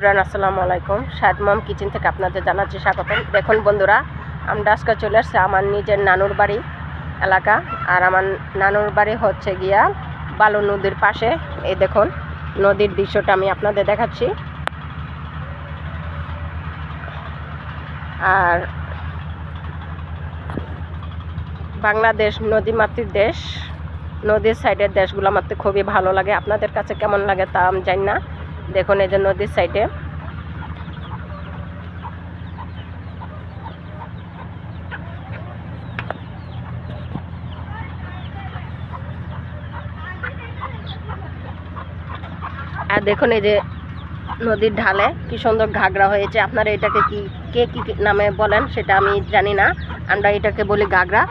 Bran আসসালামু আলাইকুম। সাদ মাম kitchen থেকে আপনাদের জানাচ্ছি স্বাগতম। দেখুন বন্ধুরা, আমরা আজকে চলে আসছি আমার নিজের নানুর বাড়ি এলাকা। আর আমার নানুর বাড়ি হচ্ছে গিয়া বালু নদীর পাশে। এই দেখুন, নদীর দৃশ্যটা আমি আপনাদের দেখাচ্ছি। আর বাংলাদেশ নদীমাতৃক দেশ, নদীর সাইডের দেশগুলো আমার তো খুবই ভালো লাগে। আপনাদের কাছে কেমন লাগে তা আমি জানি না। দেখুন, এই যে নদীর সাইডে। আর দেখুন, এই যে নদীর ঢালে কি সুন্দর ঘাগরা হয়েছে। আপনারা এটাকে কি, কে কি নামে বলেন সেটা আমি জানি না। আমরা এটাকে বলি ঘাগরা।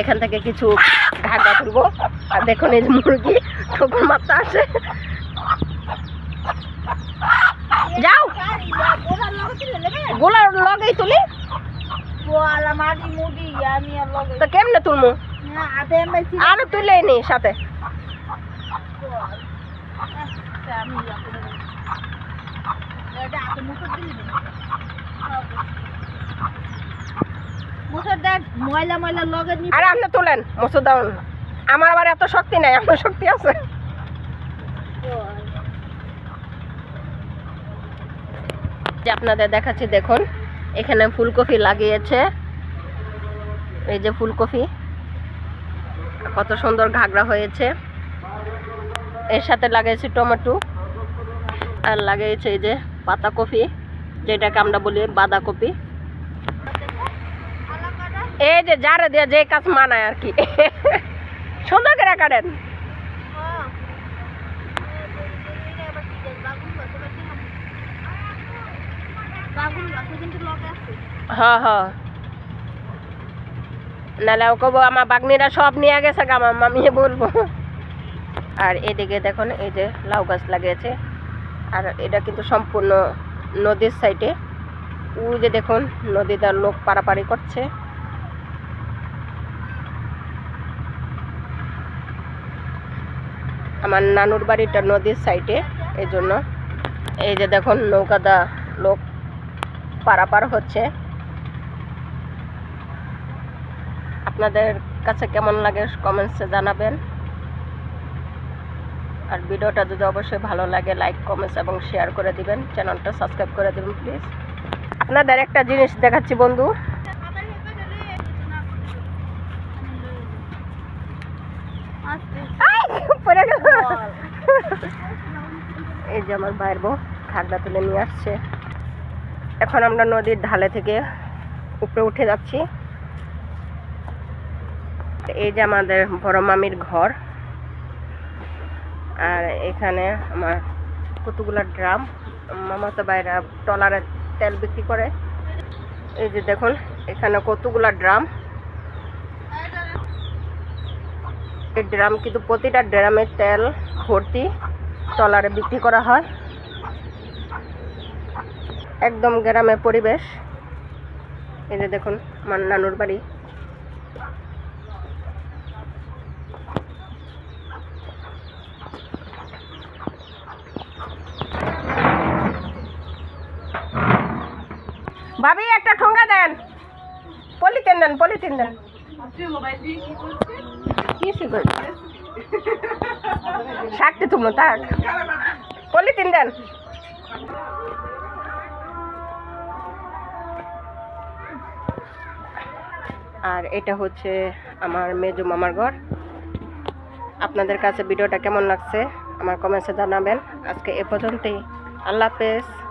এখান থেকে কিছু ঘাগরা তুলবো। আর দেখুন, এই যে মুরগি, ঠোকর মারতে আসে। যাও। গোলার লগেই তুলি। তো কেমনে তুলমু? আরও তুলে নি সাথে। আরে আপনি তুলেন, মসুর দাউন আমার আবার এত শক্তি নাই আপনার শক্তি আছে। যে আপনাদের দেখাচ্ছি, দেখুন, এখানে ফুলকপি লাগিয়েছে। এই যে ফুলকপি, কত সুন্দর ঘাগরা হয়েছে। এর সাথে লাগিয়েছে টমেটো, আর লাগিয়েছে এই যে পাতাকপি, যেটাকে আমরা বলি বাঁধাকপি। এই যে, যারে দিয়ে যে কাজ মানায় আর কি। সুন্দর করে কাটেন। হ্যাঁ হ্যাঁ নাহলে ও কব আমার বাগনিরা সব নিয়ে গেছে গা, আমার মামিয়ে বলব। আর এদিকে দেখুন এই যে লাউ গাছ লাগিয়েছে। আর এটা কিন্তু সম্পূর্ণ নদীর সাইডে। ওই যে দেখুন নদীটার লোক পারাপারি করছে। আমার নানুর বাড়িটা নদীর সাইডে এই জন্য। এই যে দেখুন নৌকাদা লোক পারাপার হচ্ছে। আপনাদের কাছে কেমন লাগে কমেন্টসে জানাবেন। আর ভিডিওটা যদি অবশ্যই ভালো লাগে লাইক কমেন্টস এবং শেয়ার করে দিবেন। চ্যানেলটা সাবস্ক্রাইব করে দেবেন প্লিজ আপনাদের একটা জিনিস দেখাচ্ছি বন্ধু। এই যে আমার ভাইয়ের বউ খাগড়া তুলে নিয়ে আসছে। এখন আমরা নদীর ঢালে থেকে উপরে উঠে যাচ্ছি। এই যে আমাদের বড় মামির ঘর। আর এখানে আমার কতগুলো ড্রাম। মামাতো বাইরা ট্রলারে তেল বিক্রি করে। এই যে দেখুন, এখানে কতগুলা ড্রাম। এই ড্রাম কিন্তু প্রতিটা ড্রামের তেল, ভর্তি ট্রলারে বিক্রি করা হয়। একদম গ্রামের পরিবেশ। এই যে দেখুন, আমার নানুর বাড়ি। ভাবি, একটা ঠোঙ্গা দেন। পলিথিন দেন পলিথিন দেন। শাকটি তুমি তাক। পলিথিন দেন। আর এটা হচ্ছে আমার মেজু মামার ঘর। আপনাদের কাছে ভিডিওটা কেমন লাগছে, আমার কমেন্টসে জানাবেন। আজকে এ পর্যন্তই। আল্লাহ হাফেজ।